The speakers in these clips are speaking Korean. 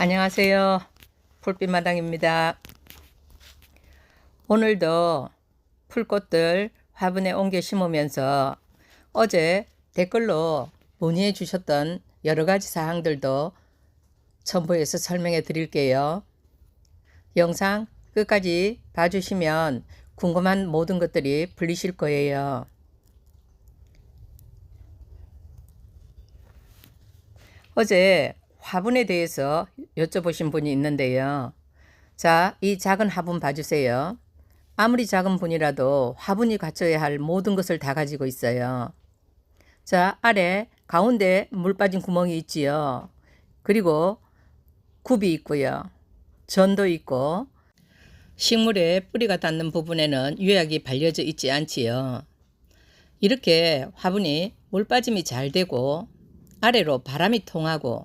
안녕하세요. 풀빛마당입니다. 오늘도 풀꽃들 화분에 옮겨 심으면서 어제 댓글로 문의해 주셨던 여러 가지 사항들도 첨부해서 설명해 드릴게요. 영상 끝까지 봐주시면 궁금한 모든 것들이 풀리실 거예요. 어제 화분에 대해서 여쭤보신 분이 있는데요. 자, 이 작은 화분 봐주세요. 아무리 작은 분이라도 화분이 갖춰야 할 모든 것을 다 가지고 있어요. 자, 아래 가운데 물 빠진 구멍이 있지요. 그리고 굽이 있고요. 전도 있고 식물의 뿌리가 닿는 부분에는 유약이 발려져 있지 않지요. 이렇게 화분이 물 빠짐이 잘 되고 아래로 바람이 통하고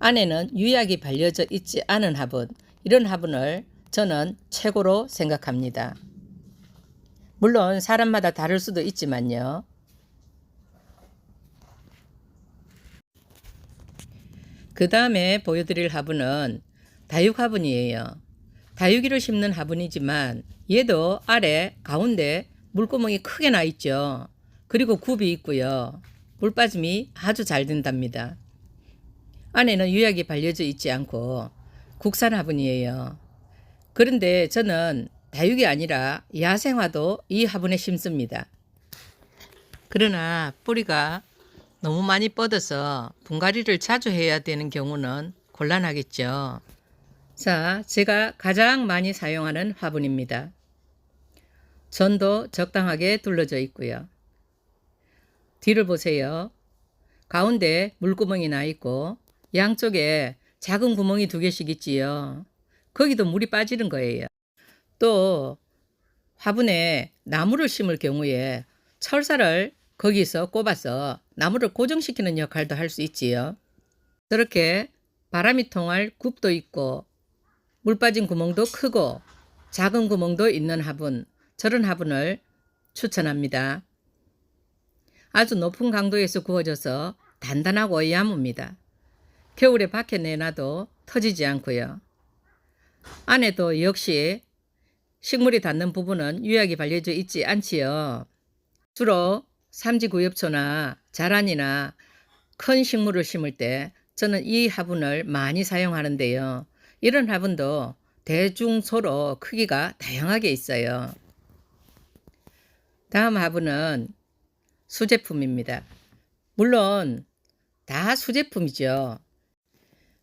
안에는 유약이 발려져 있지 않은 화분 이런 화분을 저는 최고로 생각합니다. 물론 사람마다 다를 수도 있지만요. 그 다음에 보여드릴 화분은 다육 화분이에요. 다육이를 심는 화분이지만 얘도 아래 가운데 물구멍이 크게 나 있죠. 그리고 굽이 있고요. 물 빠짐이 아주 잘 된답니다. 안에는 유약이 발려져 있지 않고 국산 화분이에요. 그런데 저는 다육이 아니라 야생화도 이 화분에 심습니다. 그러나 뿌리가 너무 많이 뻗어서 분갈이를 자주 해야 되는 경우는 곤란하겠죠. 자, 제가 가장 많이 사용하는 화분입니다. 전도 적당하게 둘러져 있고요. 뒤를 보세요. 가운데 물구멍이 나 있고 양쪽에 작은 구멍이 두 개씩 있지요. 거기도 물이 빠지는 거예요. 또 화분에 나무를 심을 경우에 철사를 거기서 꼽아서 나무를 고정시키는 역할도 할 수 있지요. 저렇게 바람이 통할 굽도 있고 물 빠진 구멍도 크고 작은 구멍도 있는 화분, 저런 화분을 추천합니다. 아주 높은 강도에서 구워져서 단단하고 야무입니다. 겨울에 밖에 내놔도 터지지 않고요. 안에도 역시 식물이 닿는 부분은 유약이 발려져 있지 않지요. 주로 삼지구엽초나 자란이나 큰 식물을 심을 때 저는 이 화분을 많이 사용하는데요. 이런 화분도 대중소로 크기가 다양하게 있어요. 다음 화분은 수제품입니다. 물론 다 수제품이죠.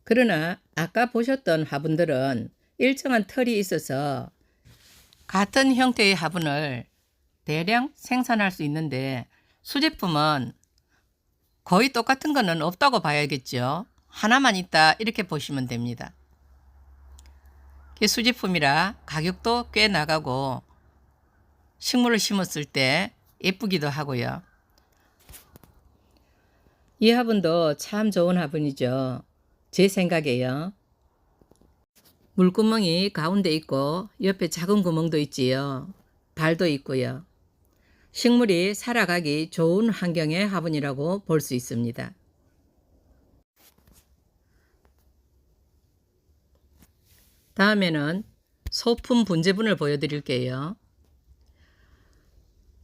그러나 아까 보셨던 화분들은 일정한 털이 있어서 같은 형태의 화분을 대량 생산할 수 있는데 수제품은 거의 똑같은 거는 없다고 봐야겠죠. 하나만 있다 이렇게 보시면 됩니다. 수제품이라 가격도 꽤 나가고 식물을 심었을 때 예쁘기도 하고요. 이 화분도 참 좋은 화분이죠. 제 생각에요. 물구멍이 가운데 있고 옆에 작은 구멍도 있지요. 발도 있고요. 식물이 살아가기 좋은 환경의 화분이라고 볼 수 있습니다. 다음에는 소품 분재분을 보여드릴게요.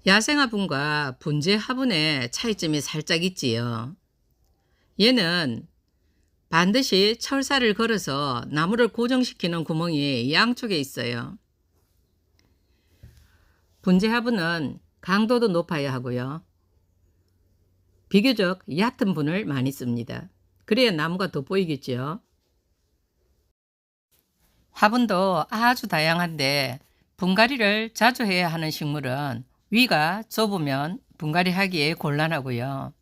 야생화분과 분재 화분의 차이점이 살짝 있지요. 얘는 반드시 철사를 걸어서 나무를 고정시키는 구멍이 양쪽에 있어요. 분재 화분은 강도도 높아야 하고요. 비교적 얕은 분을 많이 씁니다. 그래야 나무가 돋보이겠죠. 화분도 아주 다양한데 분갈이를 자주 해야 하는 식물은 위가 좁으면 분갈이 하기에 곤란하고요.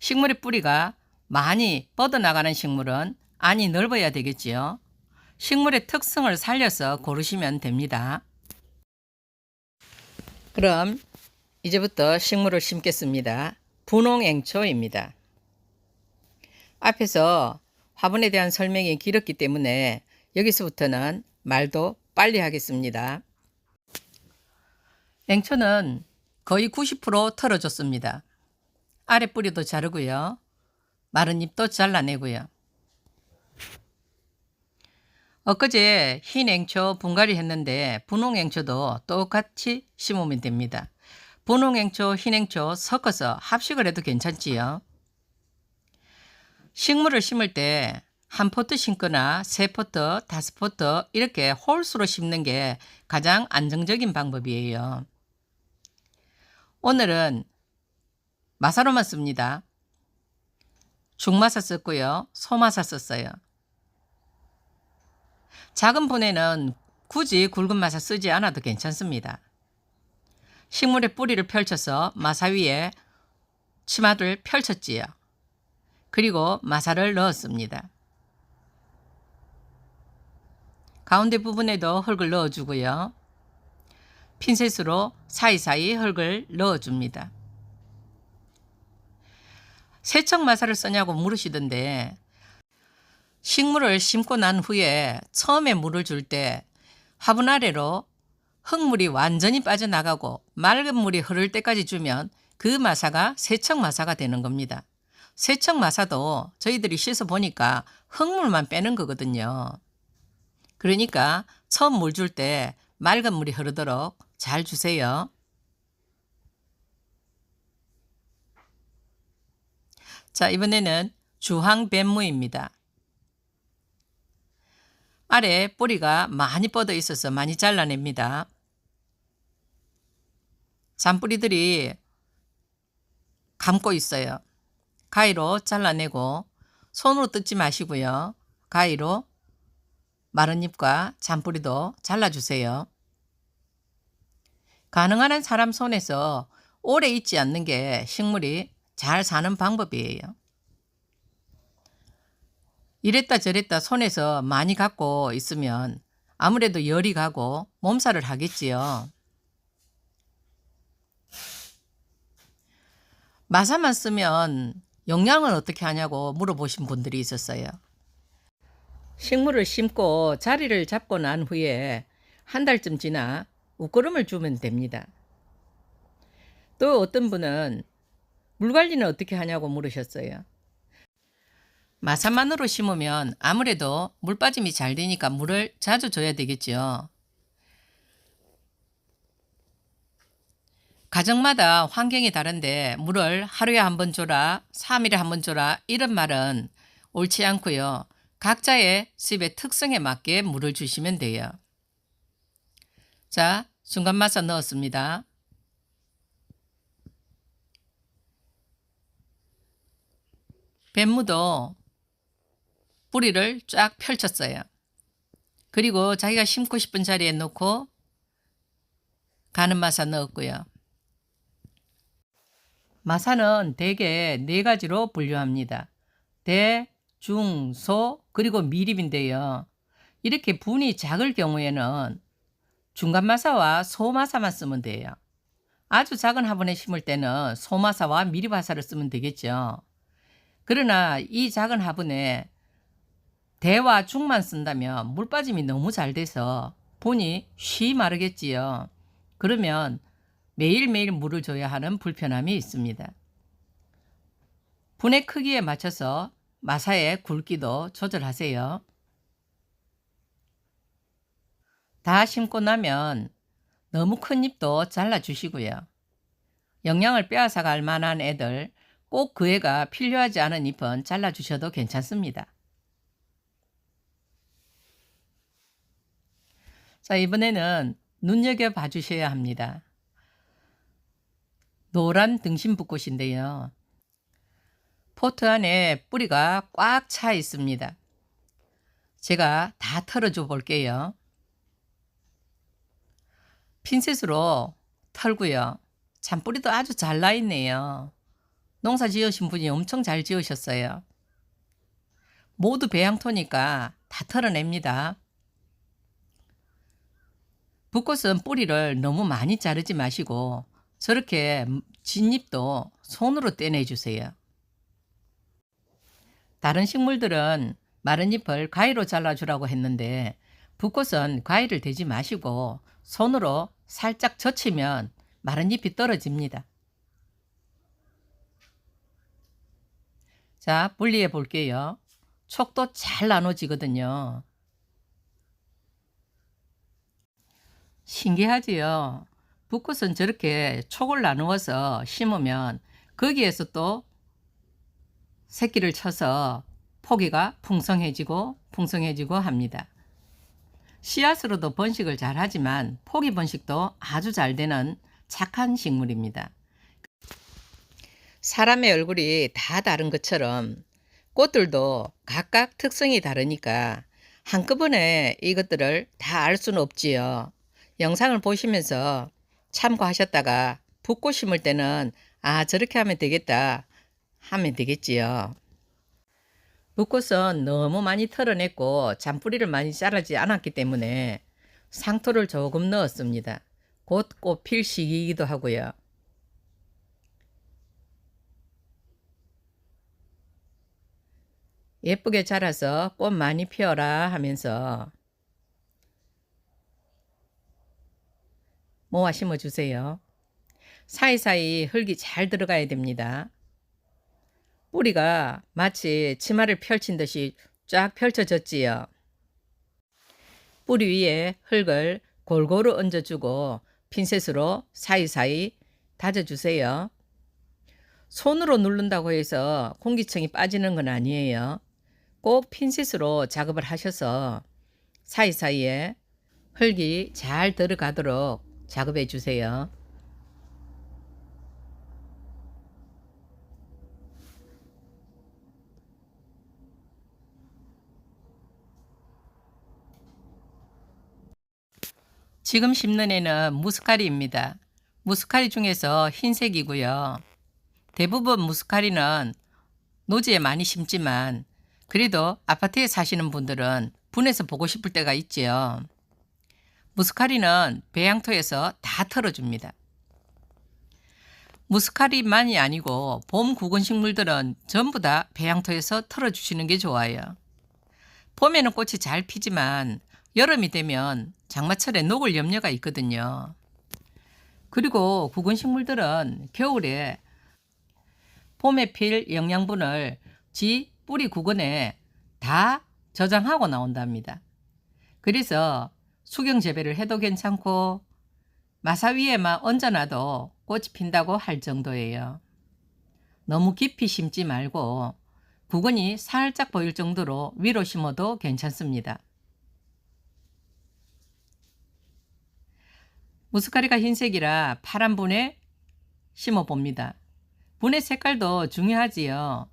식물의 뿌리가 많이 뻗어나가는 식물은 안이 넓어야 되겠지요. 식물의 특성을 살려서 고르시면 됩니다. 그럼 이제부터 식물을 심겠습니다. 분홍앵초입니다. 앞에서 화분에 대한 설명이 길었기 때문에 여기서부터는 말도 빨리 하겠습니다. 앵초는 거의 90% 털어줬습니다. 아래 뿌리도 자르고요. 마른 잎도 잘라내고요. 엊그제 흰 앵초 분갈이 했는데 분홍 앵초도 똑같이 심으면 됩니다. 분홍 앵초, 흰 앵초 섞어서 합식을 해도 괜찮지요. 식물을 심을 때 한 포트 심거나 세 포트, 다섯 포트 이렇게 홀수로 심는 게 가장 안정적인 방법이에요. 오늘은 마사로만 씁니다. 중마사 썼고요. 소마사 썼어요. 작은 분에는 굳이 굵은 마사 쓰지 않아도 괜찮습니다. 식물의 뿌리를 펼쳐서 마사 위에 치마를 펼쳤지요. 그리고 마사를 넣었습니다. 가운데 부분에도 흙을 넣어주고요. 핀셋으로 사이사이 흙을 넣어줍니다. 세척 마사를 쓰냐고 물으시던데 식물을 심고 난 후에 처음에 물을 줄 때 화분 아래로 흙물이 완전히 빠져나가고 맑은 물이 흐를 때까지 주면 그 마사가 세척 마사가 되는 겁니다. 세척 마사도 저희들이 씻어 보니까 흙물만 빼는 거거든요. 그러니까 처음 물 줄 때 맑은 물이 흐르도록 잘 주세요. 자, 이번에는 주황뱀무입니다. 아래 뿌리가 많이 뻗어 있어서 많이 잘라냅니다. 잔뿌리들이 감고 있어요. 가위로 잘라내고 손으로 뜯지 마시고요. 가위로 마른 잎과 잔뿌리도 잘라주세요. 가능한 한 사람 손에서 오래 있지 않는 게 식물이 잘 사는 방법이에요. 이랬다 저랬다 손에서 많이 갖고 있으면 아무래도 열이 가고 몸살을 하겠지요. 마사만 쓰면 영양은 어떻게 하냐고 물어보신 분들이 있었어요. 식물을 심고 자리를 잡고 난 후에 한 달쯤 지나 웃거름을 주면 됩니다. 또 어떤 분은 물 관리는 어떻게 하냐고 물으셨어요. 마사만으로 심으면 아무래도 물 빠짐이 잘 되니까 물을 자주 줘야 되겠죠. 가정마다 환경이 다른데 물을 하루에 한 번 줘라, 3일에 한 번 줘라 이런 말은 옳지 않고요. 각자의 습의 특성에 맞게 물을 주시면 돼요. 자, 중간 마사 넣었습니다. 뱀무도 뿌리를 쫙 펼쳤어요. 그리고 자기가 심고 싶은 자리에 놓고 가는 마사 넣었고요. 마사는 대개 네 가지로 분류합니다. 대, 중, 소, 그리고 미립인데요. 이렇게 분이 작을 경우에는 중간 마사와 소마사만 쓰면 돼요. 아주 작은 화분에 심을 때는 소마사와 미립마사를 쓰면 되겠죠. 그러나 이 작은 화분에 대와 중만 쓴다면 물 빠짐이 너무 잘 돼서 본이 쉬 마르겠지요. 그러면 매일매일 물을 줘야 하는 불편함이 있습니다. 분의 크기에 맞춰서 마사의 굵기도 조절하세요. 다 심고 나면 너무 큰 잎도 잘라주시고요. 영양을 빼앗아 갈 만한 애들 꼭 그 애가 필요하지 않은 잎은 잘라주셔도 괜찮습니다. 자, 이번에는 눈여겨 봐 주셔야 합니다. 노란 등심붓꽃인데요. 포트 안에 뿌리가 꽉 차 있습니다. 제가 다 털어줘 볼게요. 핀셋으로 털고요. 잔뿌리도 아주 잘 나 있네요. 농사 지으신 분이 엄청 잘 지으셨어요. 모두 배양토니까 다 털어냅니다. 붓꽃은 뿌리를 너무 많이 자르지 마시고 저렇게 진잎도 손으로 떼내주세요. 다른 식물들은 마른 잎을 가위로 잘라주라고 했는데 붓꽃은 가위를 대지 마시고 손으로 살짝 젖히면 마른 잎이 떨어집니다. 자, 분리해 볼게요. 촉도 잘 나눠지거든요. 신기하지요? 붓꽃은 저렇게 촉을 나누어서 심으면 거기에서 또 새끼를 쳐서 포기가 풍성해지고 풍성해지고 합니다. 씨앗으로도 번식을 잘 하지만 포기 번식도 아주 잘 되는 착한 식물입니다. 사람의 얼굴이 다 다른 것처럼 꽃들도 각각 특성이 다르니까 한꺼번에 이것들을 다 알 수는 없지요. 영상을 보시면서 참고하셨다가 붓꽃 심을 때는 아 저렇게 하면 되겠다 하면 되겠지요. 붓꽃은 너무 많이 털어냈고 잔뿌리를 많이 자르지 않았기 때문에 상토를 조금 넣었습니다. 곧 꽃필 시기이기도 하고요. 예쁘게 자라서 꽃 많이 피어라 하면서 모아 심어주세요. 사이사이 흙이 잘 들어가야 됩니다. 뿌리가 마치 치마를 펼친 듯이 쫙 펼쳐졌지요. 뿌리 위에 흙을 골고루 얹어주고 핀셋으로 사이사이 다져주세요. 손으로 누른다고 해서 공기층이 빠지는 건 아니에요. 꼭 핀셋으로 작업을 하셔서 사이사이에 흙이 잘 들어가도록 작업해 주세요. 지금 심는 애는 무스카리입니다. 무스카리 중에서 흰색이고요. 대부분 무스카리는 노지에 많이 심지만 그래도 아파트에 사시는 분들은 분해서 보고 싶을 때가 있지요. 무스카리는 배양토에서 다 털어줍니다. 무스카리만이 아니고 봄 구근 식물들은 전부 다 배양토에서 털어주시는 게 좋아요. 봄에는 꽃이 잘 피지만 여름이 되면 장마철에 녹을 염려가 있거든요. 그리고 구근 식물들은 겨울에 봄에 필 영양분을 지 뿌리 구근에 다 저장하고 나온답니다. 그래서 수경 재배를 해도 괜찮고 마사 위에만 얹어놔도 꽃이 핀다고 할 정도예요. 너무 깊이 심지 말고 구근이 살짝 보일 정도로 위로 심어도 괜찮습니다. 무스카리가 흰색이라 파란 분에 심어 봅니다. 분의 색깔도 중요하지요.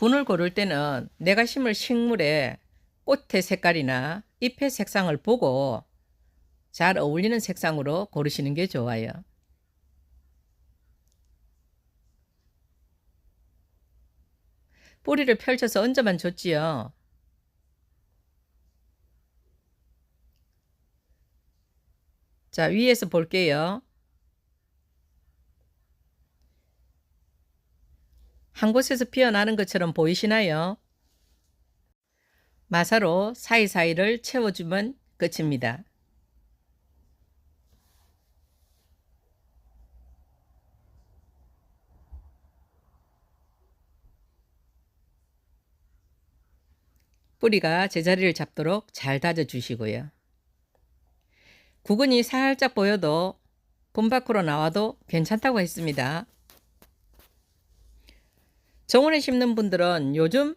분을 고를 때는 내가 심을 식물의 꽃의 색깔이나 잎의 색상을 보고 잘 어울리는 색상으로 고르시는 게 좋아요. 뿌리를 펼쳐서 얹어만 줬지요. 자, 위에서 볼게요. 한 곳에서 피어나는 것처럼 보이시나요? 마사로 사이사이를 채워주면 끝입니다. 뿌리가 제자리를 잡도록 잘 다져 주시고요. 구근이 살짝 보여도 분 밖으로 나와도 괜찮다고 했습니다. 정원에 심는 분들은 요즘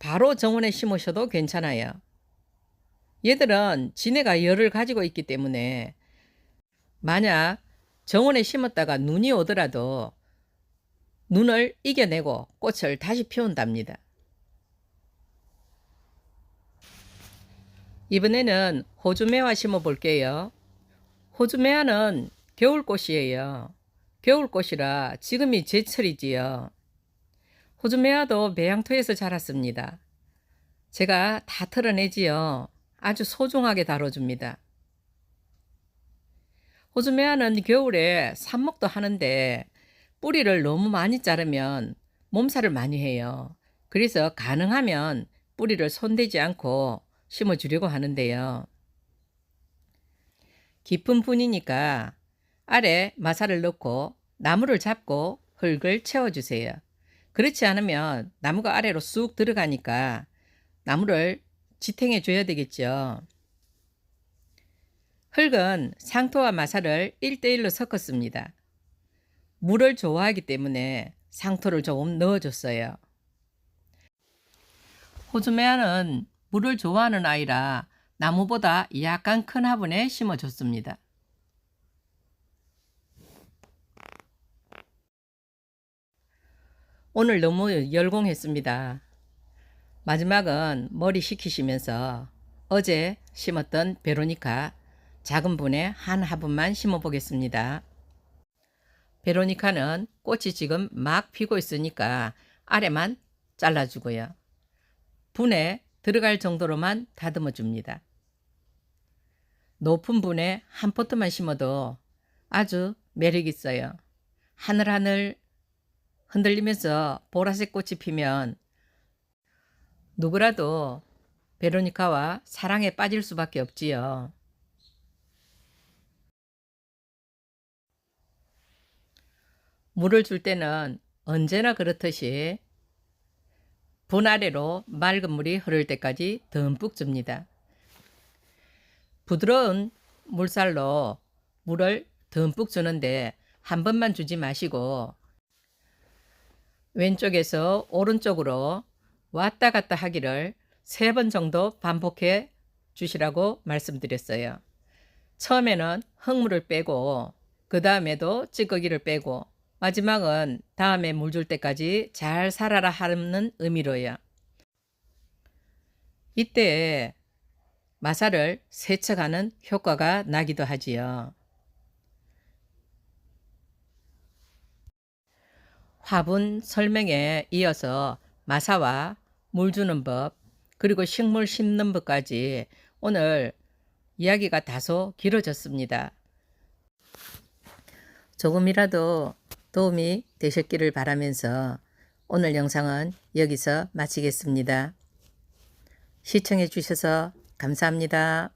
바로 정원에 심으셔도 괜찮아요. 얘들은 지네가 열을 가지고 있기 때문에 만약 정원에 심었다가 눈이 오더라도 눈을 이겨내고 꽃을 다시 피운답니다. 이번에는 호주매화 심어 볼게요. 호주매화는 겨울꽃이에요. 겨울꽃이라 지금이 제철이지요. 호주매화도 배양토에서 자랐습니다. 제가 다 털어내지요. 아주 소중하게 다뤄줍니다. 호주매화는 겨울에 삽목도 하는데 뿌리를 너무 많이 자르면 몸살을 많이 해요. 그래서 가능하면 뿌리를 손대지 않고 심어주려고 하는데요. 깊은 분이니까 아래 마사를 넣고 나무를 잡고 흙을 채워주세요. 그렇지 않으면 나무가 아래로 쑥 들어가니까 나무를 지탱해 줘야 되겠죠. 흙은 상토와 마사를 1대1로 섞었습니다. 물을 좋아하기 때문에 상토를 조금 넣어줬어요. 호주메아는 물을 좋아하는 아이라 나무보다 약간 큰 화분에 심어줬습니다. 오늘 너무 열공했습니다. 마지막은 머리 식히시면서 어제 심었던 베로니카 작은 분에 한 화분만 심어 보겠습니다. 베로니카는 꽃이 지금 막 피고 있으니까 아래만 잘라주고요. 분에 들어갈 정도로만 다듬어 줍니다. 높은 분에 한 포트만 심어도 아주 매력 있어요. 하늘하늘 흔들리면서 보라색 꽃이 피면 누구라도 베로니카와 사랑에 빠질 수밖에 없지요. 물을 줄 때는 언제나 그렇듯이 분 아래로 맑은 물이 흐를 때까지 듬뿍 줍니다. 부드러운 물살로 물을 듬뿍 주는데 한 번만 주지 마시고 왼쪽에서 오른쪽으로 왔다 갔다 하기를 세 번 정도 반복해 주시라고 말씀드렸어요. 처음에는 흙물을 빼고 그 다음에도 찌꺼기를 빼고 마지막은 다음에 물 줄 때까지 잘 살아라 하는 의미로요. 이때 마사를 세척하는 효과가 나기도 하지요. 화분 설명에 이어서 마사와 물 주는 법, 그리고 식물 심는 법까지 오늘 이야기가 다소 길어졌습니다. 조금이라도 도움이 되셨기를 바라면서 오늘 영상은 여기서 마치겠습니다. 시청해 주셔서 감사합니다.